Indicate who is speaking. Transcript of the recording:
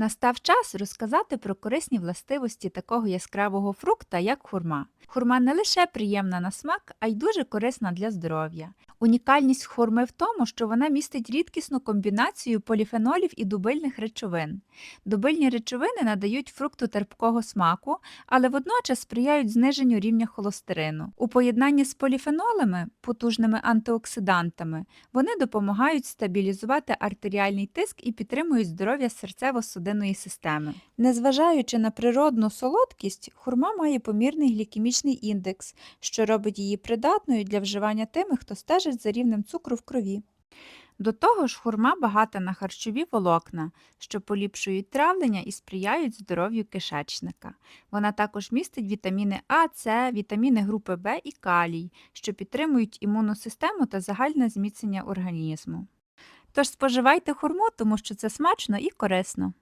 Speaker 1: Настав час розказати про корисні властивості такого яскравого фрукта, як хурма. Хурма не лише приємна на смак, а й дуже корисна для здоров'я. Унікальність хурми в тому, що вона містить рідкісну комбінацію поліфенолів і дубильних речовин. Дубильні речовини надають фрукту терпкого смаку, але водночас сприяють зниженню рівня холестерину. У поєднанні з поліфенолами, потужними антиоксидантами, вони допомагають стабілізувати артеріальний тиск і підтримують здоров'я серцево-судинної системи. Незважаючи на природну солодкість, хурма має помірний глікемічний індекс, що робить її придатною для вживання тими, хто стежить за рівнем цукру в крові. До того ж, хурма багата на харчові волокна, що поліпшують травлення і сприяють здоров'ю кишечника. Вона також містить вітаміни А, С, вітаміни групи В і калій, що підтримують імунну систему та загальне зміцнення організму. Тож споживайте хурму, тому що це смачно і корисно.